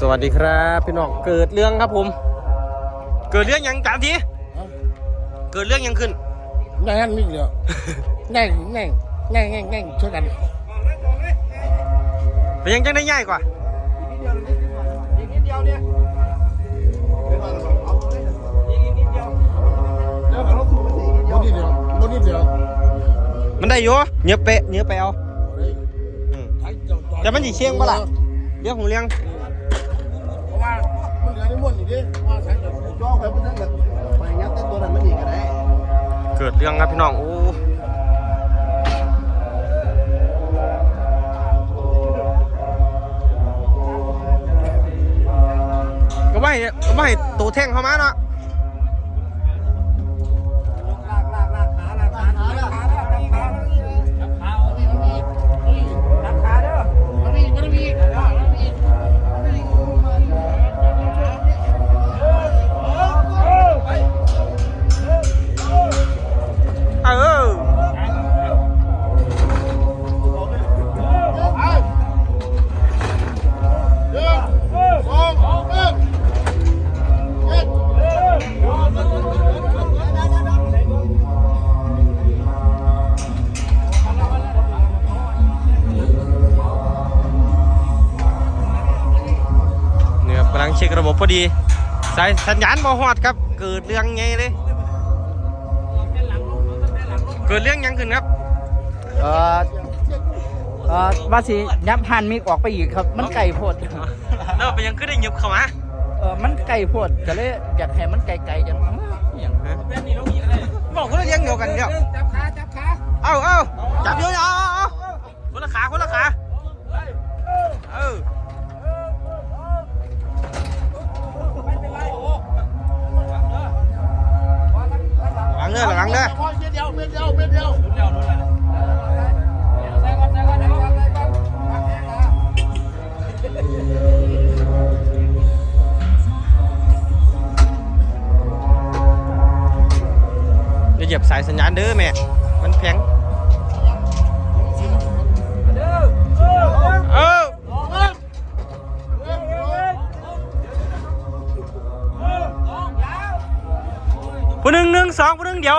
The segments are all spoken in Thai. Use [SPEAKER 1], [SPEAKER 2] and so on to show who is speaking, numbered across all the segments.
[SPEAKER 1] สวัสดีครับพี่น้องเกิดเรื่องครับผม เกิดเรื่องหยังตามทีเกิดเรื่องหยังขึ้น
[SPEAKER 2] ง่ายงั้นมิกเดียวง่ายง่ายง่ายง่ายง่ายช่วยกัน
[SPEAKER 1] เป็นหยังจังได้ง่ายกว่า
[SPEAKER 2] บนนี้เดียวบนนี้เดียว
[SPEAKER 1] มันได้อยู่เนื้อเปะเนื้อเปะเอาอืมแต่มันสิเชียงปะล่ะเรื่องของเรื่อง
[SPEAKER 2] เพราะว่า ไปหมดนี่ดิว่าใช้กับ
[SPEAKER 3] จ้องไปเพื่อนแบบไปงัดเต้นตัวนั้นมันอีกก็ได้
[SPEAKER 1] เกิดเรื่องครับพี่น้อง โอ้ก็ไม่ก็ไม่ตัวแท่งเข้ามาเนาะ เนี่ยกำลังเช็คระบบพอดี สายสัญญาณบ่ฮอดครับ เกิดเรื่องไงเลย เกิดเรื่องหยังขึ้นครับ
[SPEAKER 4] เอ่อเอ่อว่าสิยับหันมิกออกไปอีกครับ มันไก่โพด
[SPEAKER 1] แล้วเป็นหยังขึ้นได้หยิบเข้ามา
[SPEAKER 4] เออมันไก่โพดก็เลยอยากให้มันไกลๆจังอื้ออหย่าง
[SPEAKER 1] บอกคนละเลี้ยงเดียวกันเดียว
[SPEAKER 2] จับขาจับขา
[SPEAKER 1] เอาเอาจับเดียวเอาเอาเอาคนละขาคนละขา งเด้อหลังเด้อ
[SPEAKER 2] เม็ดเดียวเม็ดเดียวเม็ดเดียว
[SPEAKER 1] อย่าเหยียบสายสัญญาณเด้อแม่ มันแพงเออผู้หนึ่งหนึ่งสองผู้หนึ่งเดียว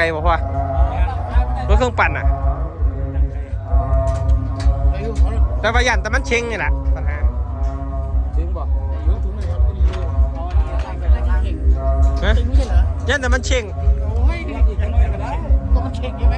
[SPEAKER 1] ไกลบอกว่ารถเครื่องปั่นอะ
[SPEAKER 2] อายุเขา
[SPEAKER 1] แต่ว่ายันแต่มันเชงนี่แหละปัญหา
[SPEAKER 2] ถึงบ่อายุถึงเลยครับนี่
[SPEAKER 1] ฮะ
[SPEAKER 2] ถึงไม่ใช่เหรอ
[SPEAKER 1] ยันแต่มันเชง
[SPEAKER 2] โอ้ยก็มันเช็คใช่ไหม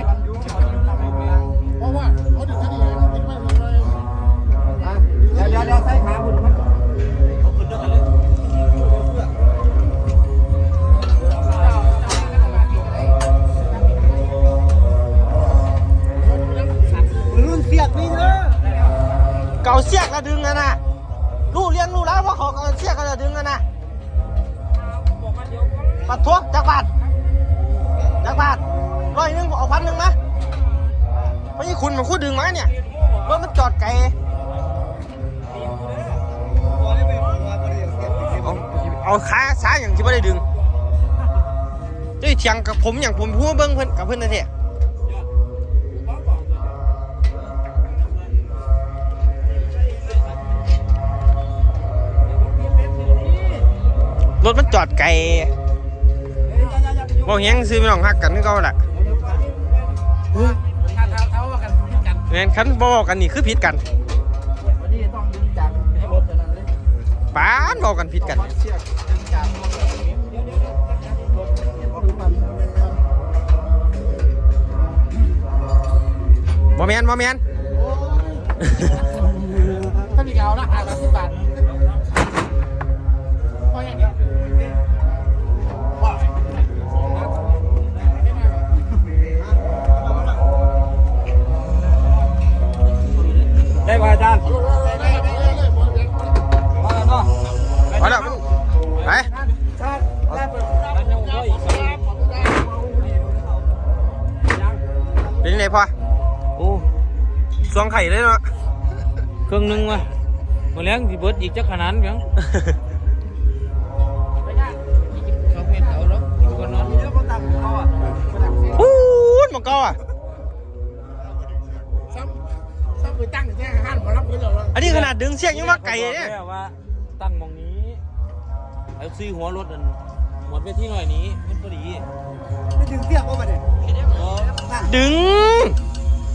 [SPEAKER 1] ปัดทวกจักบาทจักบาทร้อยหนึ่งเอาพันหนึ่งมาไม่ใช่คุณมันคู่ดึงมาเนี่ยรถมันจอดไกลเอาเอาขาซ้ายอย่างที่ไม่ได้ดึงเจ้ยเถียงกับผมอย่างผมพูดเบิ้งเพิ่อนกับเพิ่อนนะเถอะรถมันจอดไกล บอกยังซื้อไม่ต้องหักกันนี่ก็แหละเงี้ยคันบอกกันนี่คือผิดกัน
[SPEAKER 4] วันนี้ต้องดึงจากให้รถตัวนั้นเลย
[SPEAKER 1] ป้านบอกกันผิดกัน
[SPEAKER 4] เชือกดึงจากรถ
[SPEAKER 1] บอแมนบอแมน
[SPEAKER 2] ถ้ามีเอาละห้าสิบบาทเพรา อง
[SPEAKER 4] ไข่
[SPEAKER 1] เลยเนาะ
[SPEAKER 5] เครื่องหนึงว่ะมาเลี้ยงที่เบิร์ดอีกจักขนาดเพียงชอบเห็นเขาแล้วอีกคนนอน
[SPEAKER 3] เดี๋ยวเขาตั้งเขาอะเขาตั้งเสียง
[SPEAKER 1] พูดมังเก้าอะ
[SPEAKER 2] ซ้ำซ้ำไปตั้งแค่ห้านมารับเลยเหรอ
[SPEAKER 1] อันนี้ขนาดดึงเสียงยังว่าไก่เนี่ย
[SPEAKER 5] ขาบอกแล้วว่าตั้งหมองนี้ไอ้ซื้อหัวรถอันหมดไปที่หน่อยนี้มันพอดี
[SPEAKER 3] ไม่ถึงเสียงว่ามันเนี่ย
[SPEAKER 5] อ๋อ
[SPEAKER 1] ดึง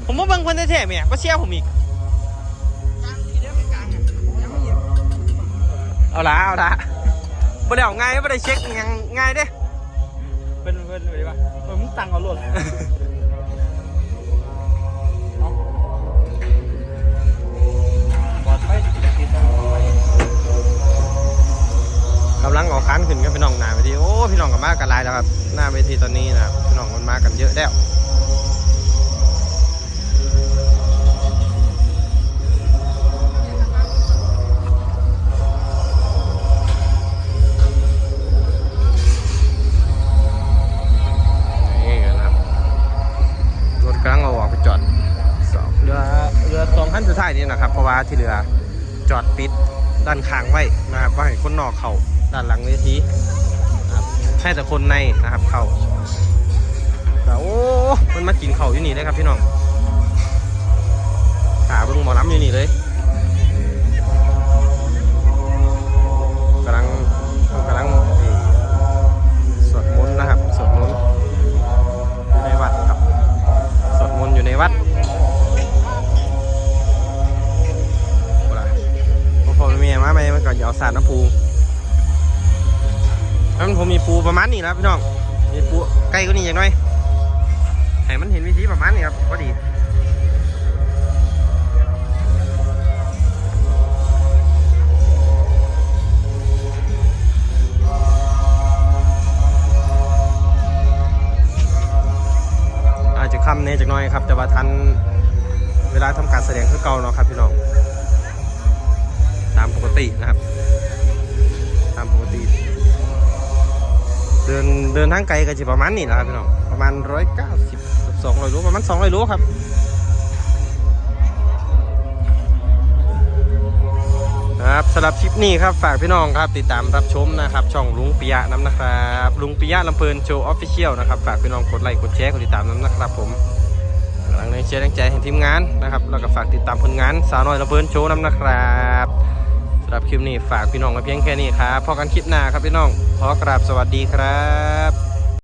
[SPEAKER 1] ผมว่าเบิ่งคนแท้ๆแม่มาเชียร์ผมอีก เอาละเอาละบ่ได้เอาง่ายบ่ได้เช็คยังง่ายเด้
[SPEAKER 5] เป็นเป็นอะไรวะเออมึงตั้งเอารถเอาปลอดภัยติดต่อไป
[SPEAKER 1] กำลังเออกคันขึ้นกันพี่น้องหน้าเวทีโอ้พี่น้องกับมากันหลายแล้วครับหน้าเวทีตอนนี้นะครับพี่น้องมันมากันเยอะแล้ว ว่าที่เรือจอดปิดด้านข้างไว้นะครับว่าให้คนนอกเข้าด้านหลังเวทีให้แต่คนในนะครับเข้าแต่โอ้ มันมากินเข่าอยู่นี่เลยครับพี่น้องขาเบิ้งหมอลำอยู่นี่เลย ปูประมาณนี้นะพี่น้องมีปูใกล้กว่านี้อย่างน้อยให้มันเห็นวิธีประมาณนี้ครับพอดีอาจจะค่ำเน่จากน้อยครับ แต่ว่าทันเวลาทำการแสดงคือเก่าเนาะครับพี่น้องตามปกตินะครับ ตามปกติ เดินเดินทางไกลก็จะประมาณนี้แหละครับพี่น้องประมาณร้อยเก้าสิบสองร้อยโลประมาณสองร้อยโลครับครับสำหรับคลิปนี้ครับฝากพี่น้องครับติดตามรับชมนะครับ ช่องลุงปิยะน้ำนะครับลุงปิยะลำเพลินโชว์ออฟฟิเชียลนะครับฝากพี่น้องกดไลค์กดแชร์กดติดตามน้ำนะครับผมกำลังในเชียร์แรงใจให้ทีมงานนะครับแล้วก็ฝากติดตามผลงานสาวน้อยลำเพลินโชว์น้ำนะครับ สำหรับคลิปนี้ฝากพี่น้องไว้เพียงแค่นี้ครับพอกันคลิปหน้าครับพี่น้องขอกราบสวัสดีครับ